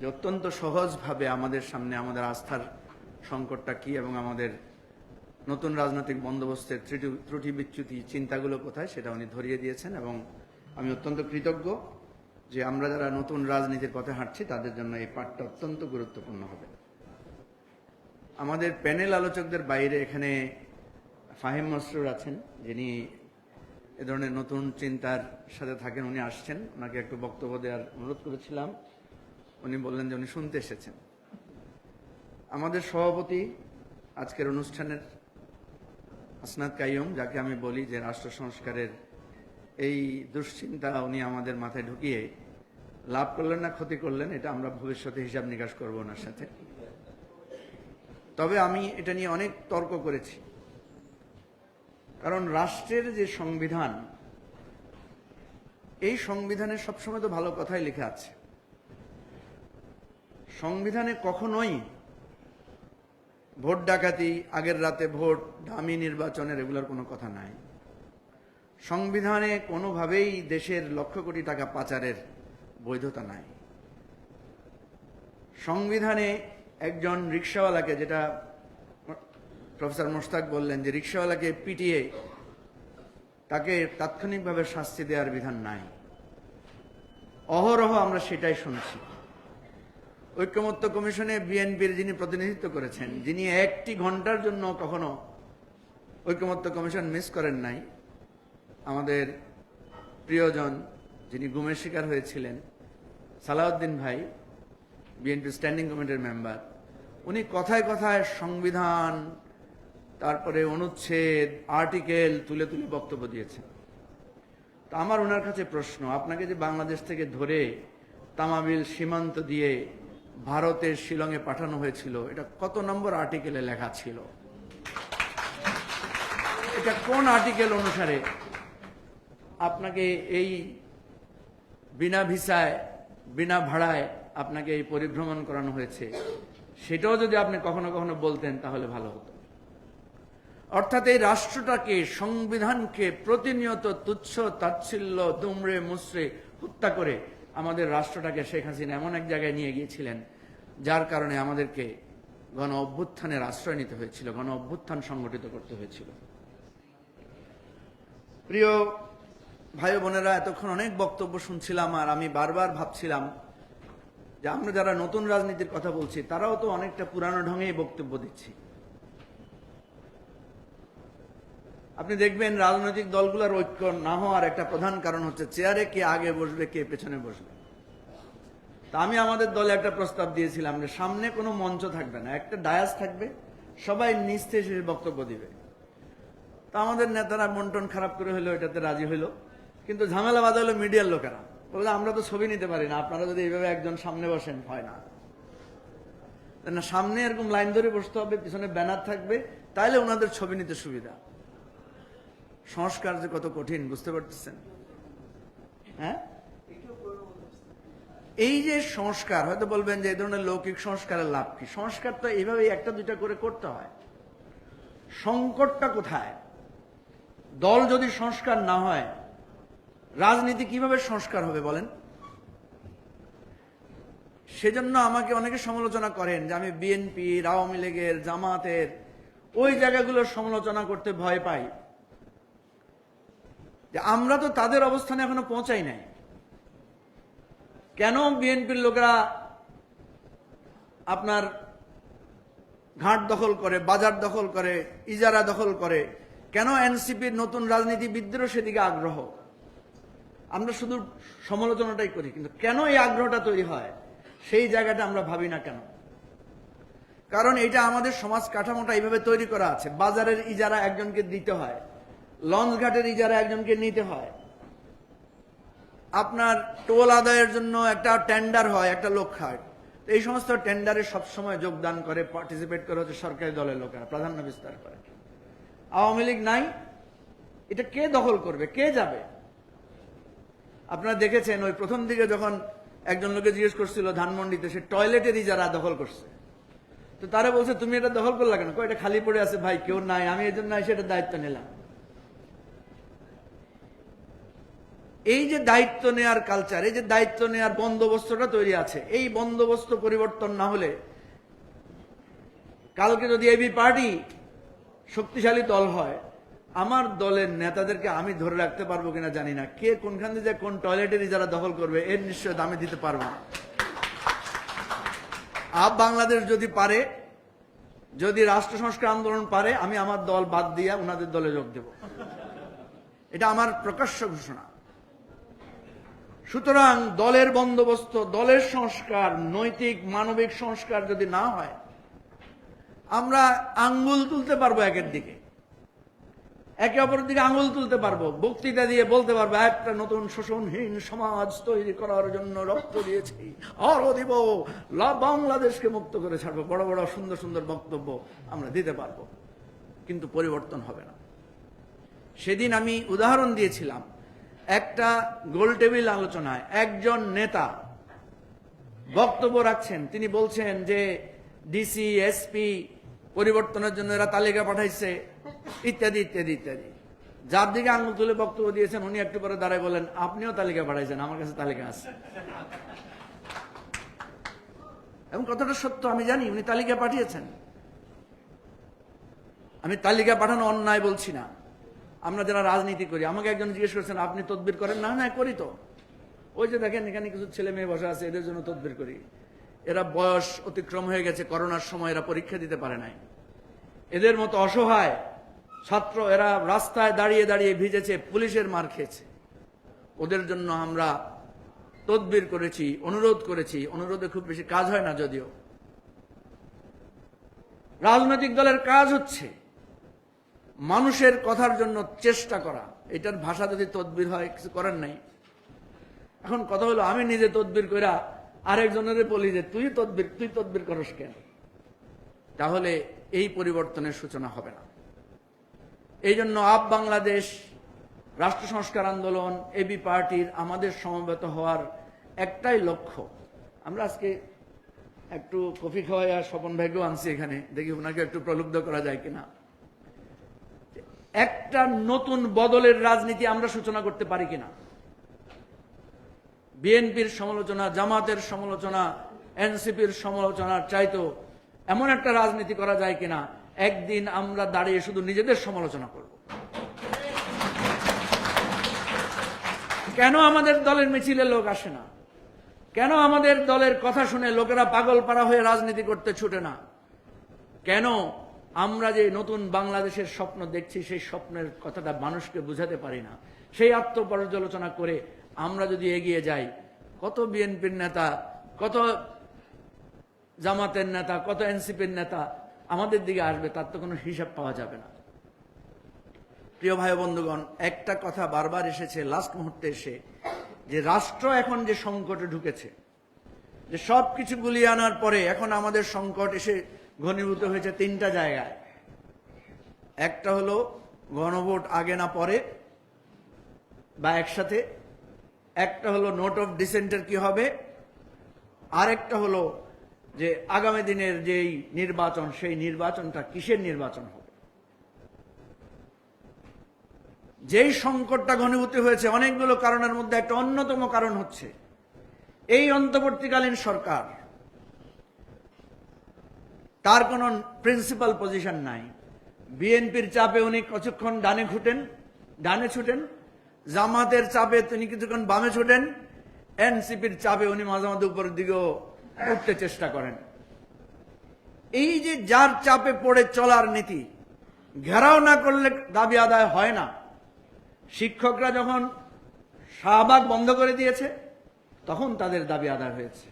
যে অত্যন্ত সহজভাবে আমাদের সামনে আমাদের আস্থার সংকটটা কি এবং আমাদের নতুন রাজনৈতিক বন্দোবস্তের ত্রুটি ত্রুটি বিচ্যুতি চিন্তাগুলো কোথায় সেটা উনি ধরিয়ে দিয়েছেন এবং আমি অত্যন্ত কৃতজ্ঞ যে আমরা যারা নতুন রাজনীতির পথে হাঁটছি, তাদের জন্য এই পাঠটা অত্যন্ত গুরুত্বপূর্ণ হবে। আমাদের প্যানেল আলোচকদের বাইরে এখানে ফাহিম মসরুর আছেন, যিনি এ ধরনের নতুন চিন্তার সাথে থাকেন, উনি আসছেন। ওনাকে একটু বক্তব্য দেওয়ার অনুরোধ করেছিলাম। উনি বললেন যে উনি শুনতে এসেছেন। আমাদের সভাপতি আজকের অনুষ্ঠানের আসনাদ কাইয়ুম, যাকে আমি বলি যে রাষ্ট্র সংস্কারের এই দুশ্চিন্তা উনি আমাদের মাথায় ঢুকিয়ে লাভ করলেন না, ক্ষতি করলেন, এটা আমরা ভবিষ্যতে হিসাব নিকাশ করব ওনার সাথে। তবে আমি এটা নিয়ে অনেক তর্ক করেছি। কারণ রাষ্ট্রের যে সংবিধান, এই সংবিধানে সবসময় তো ভালো কথাই লেখা আছে। সংবিধানে কখনোই ভোট ডাকাতি, আগের রাতে ভোট, দামি নির্বাচনের এগুলোর কোনো কথা নাই। সংবিধানে কোনোভাবেই দেশের লক্ষ কোটি টাকা পাচারের বৈধতা নাই। সংবিধানে একজন রিক্সাওয়ালাকে যেটা প্রফেসর মোশতাক বললেন যে রিক্সাওয়ালাকে পিটিয়ে তাকে তাৎক্ষণিকভাবে শাস্তি দেওয়ার বিধান নাই। অহরহ আমরা সেটাই শুনছি। ঐক্যমত্য কমিশনে বিএনপির যিনি প্রতিনিধিত্ব করেছেন, যিনি একটি ঘণ্টার জন্য কখনো ঐক্যমত্য কমিশন মিস করেন নাই, আমাদের প্রিয়জন যিনি গুমের শিকার হয়েছিলেন, সালাউদ্দিন ভাই, বিএনপি স্ট্যান্ডিং কমিটির মেম্বার, উনি কথায় কথায় সংবিধান, তারপরে অনুচ্ছেদ, আর্টিকেল তুলে তুলে বক্তব্য দিয়েছেন। তা আমার ওনার কাছে প্রশ্ন, আপনাকে যে বাংলাদেশ থেকে ধরে তামাবিল সীমান্ত দিয়ে ভারতের শিলংয়ে পাঠানো হয়েছিল। এটা কত নম্বর আর্টিকেলে লেখা ছিল? এটা কোন আর্টিকেল অনুসারে আপনাকে এই বিনা ভিসায়, বিনা ভাড়ায় আপনাকে এই পরিভ্রমণ করানো হয়েছে? সেটাও যদি আপনি কখনো কখনো বলতেন, তাহলে ভালো হতো। অর্থাৎ এই রাষ্ট্রটাকে, সংবিধানকে প্রতিনিয়ত তুচ্ছ, তাচ্ছিল্য দুমড়ে মুসড়ে হত্যা করে আমাদের রাষ্ট্রটাকে শেখ হাসিনা এমন এক জায়গায় নিয়ে গিয়েছিলেন, যার কারণে আমাদেরকে গণ অভ্যুত্থানের আশ্রয় নিতে হয়েছিল, গণ অভ্যুত্থান সংগঠিত করতে হয়েছিল। প্রিয় ভাই বোনেরা, এতক্ষণ অনেক বক্তব্য শুনছিলাম আর আমি বারবার ভাবছিলাম যে আমরা যারা নতুন রাজনীতির কথা বলছি, তারাও তো অনেকটা পুরানো ঢঙেই বক্তব্য দিচ্ছি। আপনি দেখবেন রাজনৈতিক দলগুলোর ঐক্য না হওয়ার একটা প্রধান কারণ হচ্ছে চেয়ারে কে আগে বসবে, কে পেছনে বসবে। তা আমি আমাদের দলে একটা প্রস্তাব দিয়েছিলাম যে সামনে কোনো মঞ্চ থাকবে না, একটা ডায়াস থাকবে, সবাই নিস্তে এসে বক্তব্য দিবে। তা আমাদের নেতারা মন্টন খারাপ করে হলো এটাতে রাজি হইল কিন্তু ঝামেলা বাধা হলো মিডিয়ার লোকেরা। বললে আমরা তো ছবি নিতে পারি না, আপনারা যদি এইভাবে একজন সামনে বসেন, হয় না, সামনে এরকম লাইন ধরে বসতে হবে, পিছনে ব্যানার থাকবে, তাইলে ওনাদের ছবি নিতে সুবিধা। সংস্কার যে কত কঠিন, বুঝতে পারতেছেন? হ্যাঁ? এই যে সংস্কার, হয়তো বলবেন যে এই ধরনের লৌকিক সংস্কারের লাভ কি? সংস্কার তো এইভাবে একটা দুইটা করে করতে হয়। সংকটটা কোথায়? দল যদি সংস্কার না হয়, রাজনীতি কীভাবে সংস্কার হবে বলেন? সেজন্য আমাকে অনেকে সমালোচনা করেন যে আমি বিএনপি, আওয়ামী লীগের জামাতের, ওই জায়গাগুলোর সমালোচনা করতে ভয় পাই। যে আমরা তো তাদের অবস্থানে এখনও পৌঁছাই নাই। কেন বিএনপির লোকেরা আপনার ঘাট দখল করে, বাজার দখল করে, ইজারা দখল করে? কেন এনসিপির নতুন রাজনীতিবিদদেরও সেদিকে আগ্রহ? আমরা শুধু সমালোচনাটাই করি, কিন্তু কেন এই আগ্রহটা তৈরি হয়? সেই জায়গাটা আমরা ভাবি না কেন? কারণ এটা আমাদের সমাজ কাঠামোটা এইভাবে তৈরি করা আছে। বাজারের ইজারা একজনকে দিতে হয়। লঞ্চ ঘাটের ইজারা একজনকে নিতে হয়। আপনার টোল আদায়ের জন্য একটা টেন্ডার হয়, একটা লোক খায়। এই সমস্ত টেন্ডারে সবসময় যোগদান করে পার্টিসিপেট করে হচ্ছে সরকারি দলের লোকেরা প্রাধান্য বিস্তার করে। আওয়ামী লীগ নাই। এটা কে দখল করবে? কে যাবে? আপনারা দেখেছেন ওই প্রথম দিকে যখন একজন লোকে জিজ্ঞেস করছিল ধানমন্ডিতে, সে টয়লেটেরই যারা দখল করছে। তো তারা বলছে, তুমি এটা দখল করলা কেন? এটা খালি পড়ে আছে ভাই, কেউ নাই, আমি এই জন্য এসে এটা দায়িত্ব নিলাম। এই যে দায়িত্ব নেয়ার কালচার এই যে দায়িত্ব নেয়ার বন্দোবস্তটা তৈরি আছে, এই বন্দোবস্ত পরিবর্তন না হলে কালকে যদি এবি পার্টি শক্তিশালী দল হয়, আমার দলের নেতাদেরকে আমি ধরে রাখতে পারব কিনা জানি না। কে কোনখান থেকে কোন টয়লেটেরই যারা দখল করবে, এর নিশ্চয় আমি দিতে পারব না। আপ বাংলাদেশ যদি পারে, যদি রাষ্ট্র সংস্কার আন্দোলন পারে, আমি আমার দল বাদ দিয়ে ওনাদের দলে যোগ দেব। এটা আমার প্রকাশ্য ঘোষণা। সুতরাং দলের বন্দোবস্ত, দলের সংস্কার, নৈতিক, মানবিক সংস্কার যদি না হয়, আমরা আঙ্গুল তুলতে পারব একের দিকে। একে অপরের দিকে আঙুল তুলতে পারব। বক্তৃতা দিয়ে বলতে পারব, একটা নতুন শোষণহীন সমাজ তৈরি করার জন্য রক্ত দিয়েছি, আরও দিব বাংলাদেশকে মুক্ত করে ছাড়বো। বড় বড় সুন্দর সুন্দর বক্তব্য আমরা দিতে পারব। কিন্তু পরিবর্তন হবে না। সেদিন আমি উদাহরণ দিয়েছিলাম। একটা গোল টেবিল আলোচনায় একজন নেতা বক্তব্য রাখছেন। তিনি বলছেন যে ডিসি এসপি পরিবর্তনের জন্য এরা তালিকা পাঠাইছে, ইত্যাদি ইত্যাদি ইত্যাদি। যার দিকে আঙুল তুলে বক্তব্য দিয়েছেন, উনি একটু পরে দাঁড়ায় বলেন, আপনিও তালিকা পাঠাইছেন, আমার কাছে তালিকা আছে। এবং কথাটা সত্য, আমি জানি, উনি তালিকা পাঠিয়েছেন। আমি তালিকা পাঠানো অন্যায় বলছি না। আমরা যারা রাজনীতি করি, আমাকে একজন জিজ্ঞেস করেছেন, আপনি তদবির করেন? না না, করি তো। ওই যে দেখেন, এখানে কিছু ছেলে মেয়ে বসে আছে, এদের জন্য তদবির করি। এরা বয়স অতিক্রম হয়ে গেছে, করোনার সময় এরা পরীক্ষা দিতে পারে নাই। এদের মতো অসহায় ছাত্র এরা রাস্তায় দাঁড়িয়ে দাঁড়িয়ে ভিজেছে, পুলিশের মার খেয়েছে। ওদের জন্য আমরা তদবির করেছি, অনুরোধ করেছি। অনুরোধে খুব বেশি কাজ হয় না যদিও। রাজনৈতিক দলের কাজ হচ্ছে মানুষের কথার জন্য চেষ্টা করা। এটার ভাষা যদি তদবির হয়, কিছু করার নাই। এখন কথা হলো, আমি নিজে তদবির কইরা আরেকজনের বলি যে, তুই তদবির তুই তদবির করস কেন? তাহলে এই পরিবর্তনের সূচনা হবে না। এই জন্য আপ বাংলাদেশ, রাষ্ট্র সংস্কার আন্দোলন, এবি পার্টির আমাদের সমবেত হওয়ার একটাই লক্ষ্য। আমরা আজকে একটু কফি খাওয়াই আর স্বপন ভাইকেও আনছি এখানে। দেখি ওনাকে একটু প্রলুব্ধ করা যায় কিনা। একটা নতুন বদলের রাজনীতি আমরা সূচনা করতে পারি কিনা? বিএনপির সমালোচনা, জামাতের সমালোচনা, এনসিপির সমালোচনার চাইতো এমন একটা রাজনীতি করা যায় কিনা, একদিন আমরা দাঁড়িয়ে শুধু নিজেদের সমালোচনা করব। কেন আমাদের দলের মিছিলে লোক আসে না? কেন আমাদের দলের কথা শুনে লোকেরা পাগল পাড়া হয়ে রাজনীতি করতে ছুটে না? কেন আমরা যে নতুন বাংলাদেশের স্বপ্ন দেখছি, সেই স্বপ্নের কথাটা মানুষকে বুঝাতে পারি না। সেই আত্মপর্যালোচনা করে আমরা যদি এগিয়ে যাই, কত বিএনপির নেতা, কত জামাতের নেতা, কত এনসিপির নেতা আমাদের দিকে আসবে, তার তো কোনো হিসাব পাওয়া যাবে না। প্রিয় ভাই বন্ধুগণ, একটা কথা বারবার এসেছে লাস্ট মুহূর্তে এসে, যে রাষ্ট্র এখন যে সংকটে ঢুকেছে, যে সব কিছু গুলিয়ে আনার পরে এখন আমাদের সংকট এসে ঘনীভূত হয়েছে তিনটা জায়গায়। একটা হলো গণভোট আগে না পরে, বা একসাথে। একটা হলো নোট অফ ডিসেন্টের কি হবে? আরেকটা হলো যে আগামী দিনের যেই নির্বাচন, সেই নির্বাচনটা কিসের নির্বাচন হবে? যেই সংকটটা ঘনীভূত হয়েছে অনেকগুলো কারণের মধ্যে একটা অন্যতম কারণ হচ্ছে, এই অন্তর্বর্তীকালীন সরকার তার কোনো প্রিন্সিপাল পজিশন নাই। বিএনপির চাপে উনি কিছুক্ষণ ডানে ছুটেন ডানে ছুটেন। জামাতের চাপে তিনি কিছুক্ষণ বামে ছুটেন। এনসিপির চাপে উনি মাঝে মাঝে উপরের দিকেও উঠতে চেষ্টা করেন। এই যে যার চাপে পড়ে চলার নীতি, ঘেরাও না করলে দাবি আদায় হয় না। শিক্ষকরা যখন শাহবাগ বন্ধ করে দিয়েছে, তখন তাদের দাবি আদায় হয়েছে।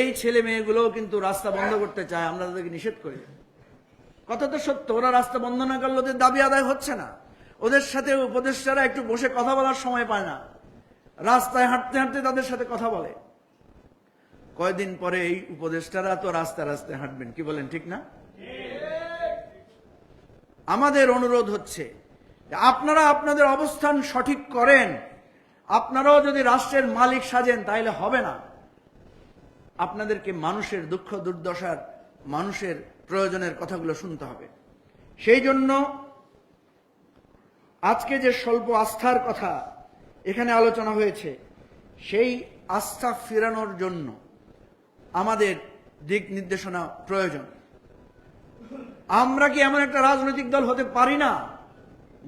এই ছেলে মেয়েগুলোও কিন্তু রাস্তা বন্ধ করতে চায়, আমরা তাদেরকে নিষেধ করি। কথা তো সত্য, ওরা রাস্তা বন্ধ না করলে ওদের দাবি আদায় হচ্ছে না। ওদের সাথে উপদেষ্টারা একটু বসে কথা বলার সময় পায় না। রাস্তায় হাঁটতে হাঁটতে তাদের সাথে কথা বলে। কয়দিন পরে এই উপদেষ্টারা তো রাস্তা রাস্তায় হাঁটবেন, কি বলেন, ঠিক না? আমাদের অনুরোধ হচ্ছে, আপনারা আপনাদের অবস্থান সঠিক করেন। আপনারাও যদি রাষ্ট্রের মালিক সাজেন তাহলে হবে না। আপনাদেরকে মানুষের দুঃখ, দুর্দশার, মানুষের প্রয়োজনের কথাগুলো শুনতে হবে। সেই জন্য আজকে যে স্বল্প আস্থার কথা এখানে আলোচনা হয়েছে, সেই আস্থা ফেরানোর জন্য আমাদের দিক নির্দেশনা প্রয়োজন। আমরা কি এমন একটা রাজনৈতিক দল হতে পারি না,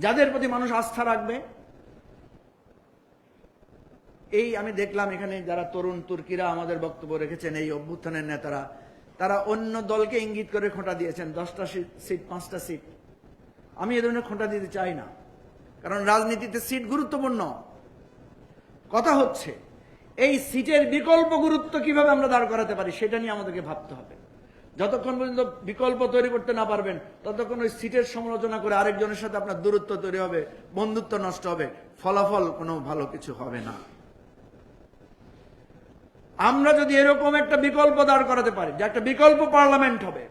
যাদের প্রতি মানুষ আস্থা রাখবে? এই আমি দেখলাম এখানে যারা তরুণ তুর্কিরা আমাদের বক্তব্য রেখেছেন, এই অভ্যুত্থানের নেতারা, তারা অন্য দলকে ইঙ্গিত করে খোঁটা দিয়েছেন, দশটা সিট, পাঁচটা সিট। আমি এ ধরনের খোঁটা দিতে চাই না, কারণ রাজনীতিতে সিট গুরুত্বপূর্ণ। কথা হচ্ছে, এই সিটের বিকল্প গুরুত্ব কীভাবে আমরা দাঁড় করাতে পারি, সেটা নিয়ে আমাদেরকে ভাবতে হবে। যতক্ষণ পর্যন্ত বিকল্প তৈরি করতে না পারবেন, ততক্ষণ ওই সিটের সমালোচনা করে আরেকজনের সাথে আপনার দূরত্ব তৈরি হবে, বন্ধুত্ব নষ্ট হবে, ফলাফল কোনো ভালো কিছু হবে না। আমরা যদি এরকম একটা বিকল্প দাঁড় করাতে পারি, যে একটা বিকল্প পার্লামেন্ট হবে,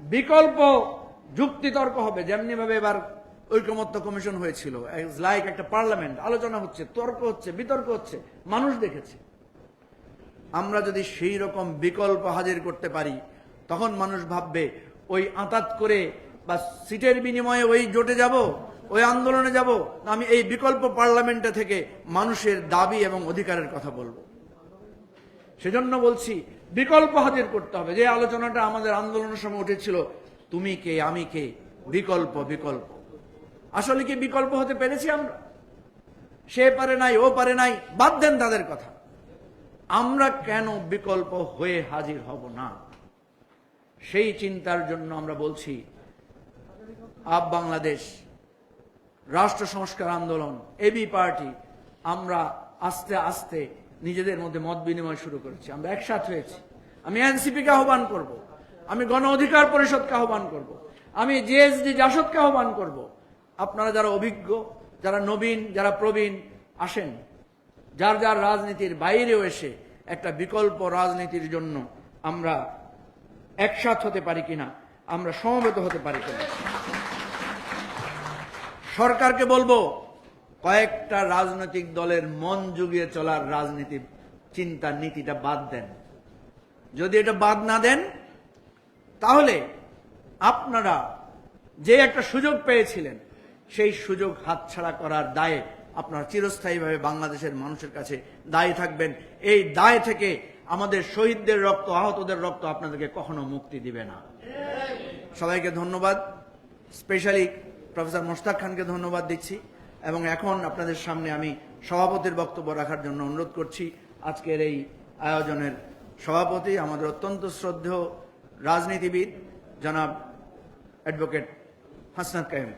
বিকল্প যুক্তিতর্ক হবে যেমনি ভাবে এবার ঐকমত্য কমিশন হয়েছিল লাইক একটা পার্লামেন্ট, আলোচনা হচ্ছে, তর্ক হচ্ছে, বিতর্ক হচ্ছে, মানুষ দেখেছে। আমরা যদি সেই রকম বিকল্প হাজির করতে পারি, তখন মানুষ ভাববে, ওই আঁতাত করে বা সিটের বিনিময়ে ওই জোটে যাব, ওই আন্দোলনে যাব আমি এই বিকল্প পার্লামেন্টে থেকে মানুষের দাবি এবং অধিকারের কথা বলব। সেজন্য বলছি, বিকল্প হাজির করতে হবে। যে আলোচনাটা আমাদের আন্দোলনের সময় উঠেছিল, তুমি কে, আমি কে? বিকল্প বিকল্প। আসলে কি বিকল্প হতে পেরেছি আমরা? সে পারে নাই, ও পারে নাই, বাদ দেন তাদের কথা। আমরা কেন বিকল্প হয়ে হাজির হব না? সেই চিন্তার জন্য আমরা বলছি, আপ বাংলাদেশ, রাষ্ট্র সংস্কার আন্দোলন, এবি পার্টি, আমরা আস্তে আস্তে নিজেদের মধ্যে মত বিনিময় শুরু করেছি আমরা একসাথ হয়েছি আমি এনসিপিকে আহ্বান করব। আমি গণ অধিকার পরিষদকে আহ্বান করব। আমি জিএসডি জাসদকে আহ্বান করব। আপনারা যারা অভিজ্ঞ, যারা নবীন, যারা প্রবীণ, আসেন যার যার রাজনীতির বাইরেও এসে একটা বিকল্প রাজনীতির জন্য আমরা একসাথ হতে পারি কিনা, আমরা সমবেত হতে পারি কিনা সরকারকে বলব কয়েকটা রাজনৈতিক দলের মন জুগিয়ে চলার রাজনীতি চিন্তা নীতিটা বাদ দেন। যদি এটা বাদ না দেন, তাহলে আপনারা যে একটা সুযোগ পেয়েছিলেন, সেই সুযোগ হাতছাড়া করার দায়ে আপনারা চিরস্থায়ীভাবে বাংলাদেশের মানুষের কাছে দায়ী থাকবেন। এই দায় থেকে আমাদের শহীদদের রক্ত, আহতদের রক্ত আপনাদেরকে কখনো মুক্তি দিবে না। সবাইকে ধন্যবাদ। স্পেশালি প্রফেসর মোস্তাক খানকে ধন্যবাদ দিচ্ছি। এবং এখন আপনাদের সামনে আমি সভাপতির বক্তব্য রাখার জন্য অনুরোধ করছি। আজকের এই আয়োজনের সভাপতি আমাদের অত্যন্ত শ্রদ্ধেয় রাজনীতিবিদ জনাব অ্যাডভোকেট হাসনাত কাইম